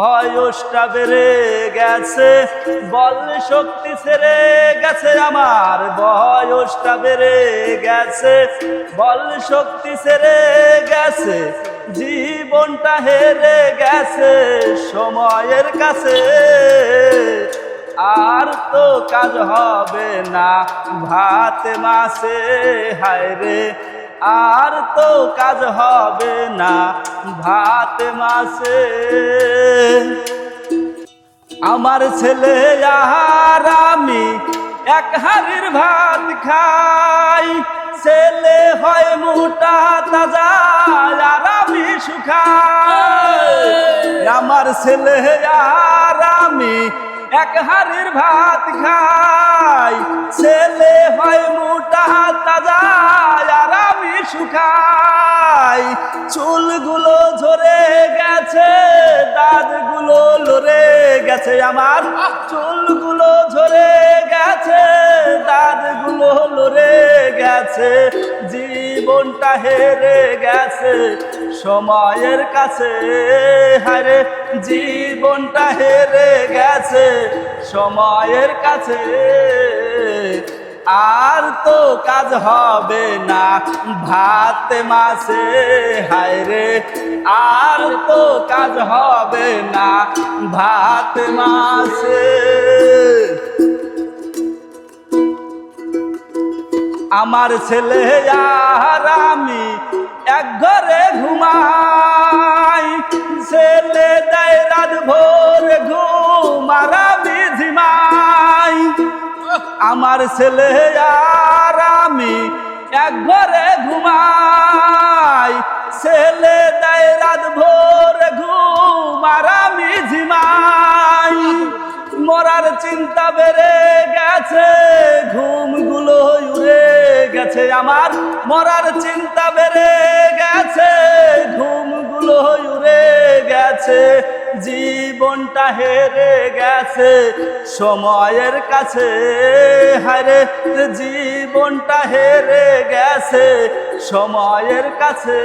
বয়সটা বেড়ে গেছে, বল শক্তি ছেড়ে গেছে আমার। বয়সটা বেড়ে গেছে, বল শক্তি ছেড়ে গেছে, জীবনটা হেরে গেছে সময়ের কাছে। আর তো কাজ হবে না, ভাত মাসে হায় রে আর তো কাজ হবে না ভাত মাসে। আমার ছেলে, আর আমি এক হাড়ির ভাত খাই। ছেলে হয় মোটা, তাজা, আর আমি শুকাই আমার ছেলে, আর আমি এক হাড়ির ভাত খাই। শুকাই, চুলগুলো ঝরে গেছে, দাঁতগুলো লড়ে গেছে আমার। চুলগুলো ঝরে গেছে, দাঁতগুলো লড়ে গেছে, জীবনটা হেরে গেছে, সময়ের কাছে। হারে জীবনটা হেরে গেছে, সময়ের কাছে। আর তো কাজ হবে না। ভাত মাসে হায় রে, আর তো কাজ হবে না। ভাত মাসে আমার ছেলে আর আমি এক ঘরে ঘুমাই। আমার ছেলে আর আমি এক ঘরে ঘুমাই। ছেলে দেয় রাত ভোর ঘুম আর আমি ঝিমাই। মরার চিন্তা বেড়ে গেছে ঘুমগুলো উড়ে গেছে আমার। মরার চিন্তা বেড়ে জীবনটা হেরে গেছে, সময়ের কাছে। হারে জীবনটা হেরে গেছে, সময়ের কাছে।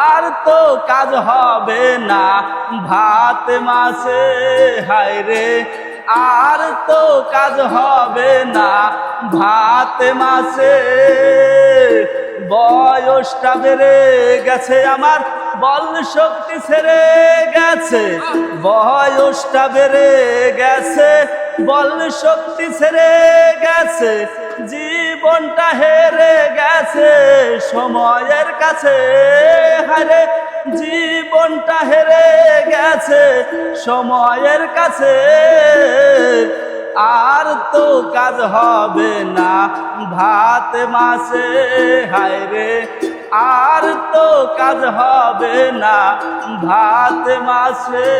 আর তো কাজ হবে না ভাত মাসে হায় রে আর তো কাজ হবে না ভাত মাসে বয়সটা বেড়ে গেছে আমার বল শক্তি ছেড়ে গেছে, বয়সটা বেড়ে গেছে। বল শক্তি ছেড়ে গেছে, জীবনটা হেরে গেছে। সময়ের কাছে হারে জীবনটা হেরে গেছে, সময়ের কাছে। আর তো কাজ হবে না, ভাত মাসে হায় রে। আর তো কাজ হবে না ভাত মাসে